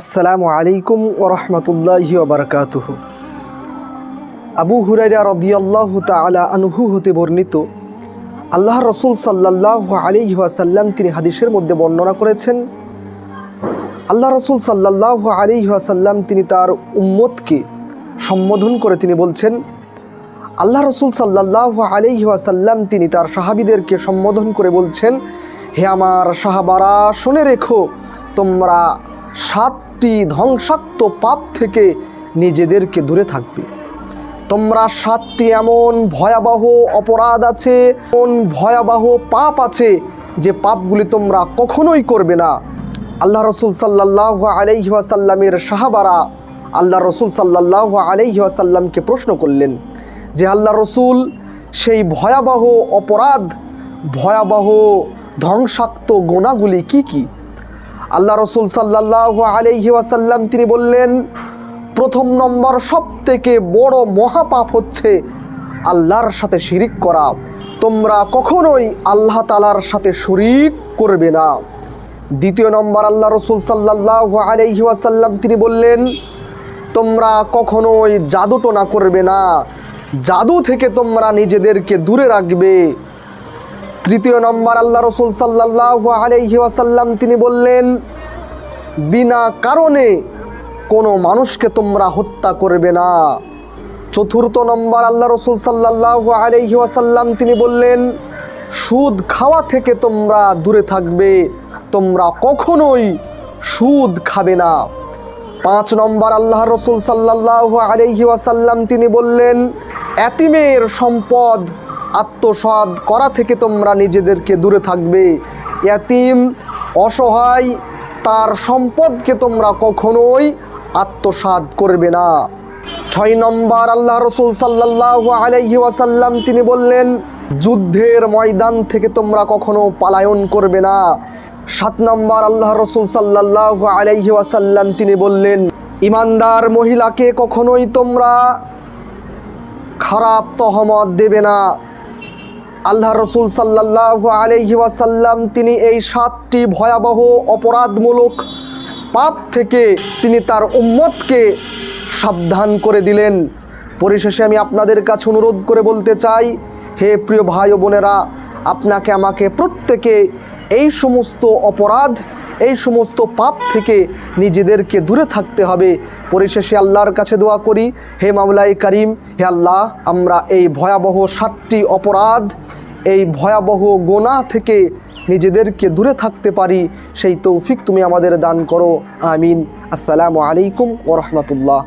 আসসালামু আলাইকুম ওরহমতুল্লাহি ওবরকাতুহ আবু হুরাইরা রদিয়াল্লাহ তালা আনহু হতে বর্ণিত, আল্লাহ রসুল সাল্লাহ আলী ওয়াসাল্লাম তিনি হাদিসের মধ্যে বর্ণনা করেছেন, আল্লাহ রসুল সাল্লাহ আলী ওয়াসাল্লাম তিনি তার উম্মতকে সম্বোধন করে তিনি বলছেন, আল্লাহ রসুল সাল্লাহ আলী ওয়াসাল্লাম তিনি তার সাহাবিদেরকে সম্বোধন করে বলছেন, হে আমার সাহাবারা, শুনে রেখো, তোমরা সাতটি ধ্বংসাত্ম পাপ থেকে নিজেদেরকে দূরে থাকবে। তোমরা সাতটি এমন ভয়াবহ অপরাধ আছে, এমন ভয়াবহ পাপ আছে যে পাপগুলি তোমরা কখনোই করবে না। আল্লাহ রসুল সাল্লাহ আলাইহি ওয়াসাল্লামের সাহাবারা আল্লাহ রসুল সাল্লাহ আলাইহি ওয়াসাল্লামকে প্রশ্ন করলেন যে, আল্লাহ রসুল, সেই ভয়াবহ অপরাধ, ভয়াবহ ধ্বংসাত্ম গোনাগুলি কি কি? আল্লাহ রসুল সাল্লাহ আলহি ওয়াসাল্লাম তিনি বললেন, প্রথম নম্বর সব থেকে বড় মহাপাপ হচ্ছে আল্লাহর সাথে শিরিক করা। তোমরা কখনোই আল্লাহ তালার সাথে শরিক করবে না। দ্বিতীয় নম্বর আল্লাহ রসুল সাল্লাহ আলহি ওয়াসাল্লাম তিনি বললেন, তোমরা কখনোই জাদুটোনা করবে না। জাদু থেকে তোমরা নিজেদেরকে দূরে রাখবে। তৃতীয় নম্বর আল্লাহ রসুল সাল্লাহ আলহি ওয়াসাল্লাম, তিনি বললেন, বিনা কারণে কোনো মানুষকে তোমরা হত্যা করবে না। চতুর্থ নম্বর আল্লাহ রসুল সাল্লাহ আলহি ওয়াসাল্লাম, তিনি বললেন, সুদ খাওয়া থেকে তোমরা দূরে থাকবে, তোমরা কখনোই সুদ খাবে না। পাঁচ নম্বর আল্লাহ রসুল সাল্লাহ আলহি ওয়াসাল্লাম, তিনি বললেন, এতিমের সম্পদ আত্মসাদ করা থেকে তোমরা নিজেদেরকে দূরে থাকবে। এতিম অসহায়, তার সম্পদকে তোমরা কখনোই আত্মসাদ করবে না। ছয় নম্বর আল্লাহ রসুল সাল্লাহ আলহি ওয়াসাল্লাম তিনি বললেন, যুদ্ধের ময়দান থেকে তোমরা কখনো পালায়ন করবে না। সাত নম্বর আল্লাহ রসুল সাল্লাহ আলহি ওয়াসাল্লাম তিনি বললেন, ইমানদার মহিলাকে কখনোই তোমরা খারাপ তহমত দেবে না। আল্লাহ রসুল সাল্লাহ আলহি ওয়াসাল্লাম তিনি এই সাতটি ভয়াবহ অপরাধমূলক পাপ থেকে তিনি তার উম্মতকে সাবধান করে দিলেন। পরিশেষে আমি আপনাদের কাছে অনুরোধ করে বলতে চাই, হে প্রিয় ভাই বোনেরা, আপনাকে আমাকে প্রত্যেকে এই সমস্ত অপরাধ এই সমস্ত পাপ থেকে নিজেদেরকে দূরে থাকতে হবে। পরিশেষে আল্লাহর কাছে দোয়া করি, হে মামলাই করিম, হে আল্লাহ, আমরা এই ভয়াবহ সাতটি অপরাধ, এই ভয়াবহ গোনা থেকে নিজেদেরকে দূরে থাকতে পারি, সেই তৌফিক তুমি আমাদের দান করো। আমিন। আসসালামু আলাইকুম ওরহমতুল্লাহ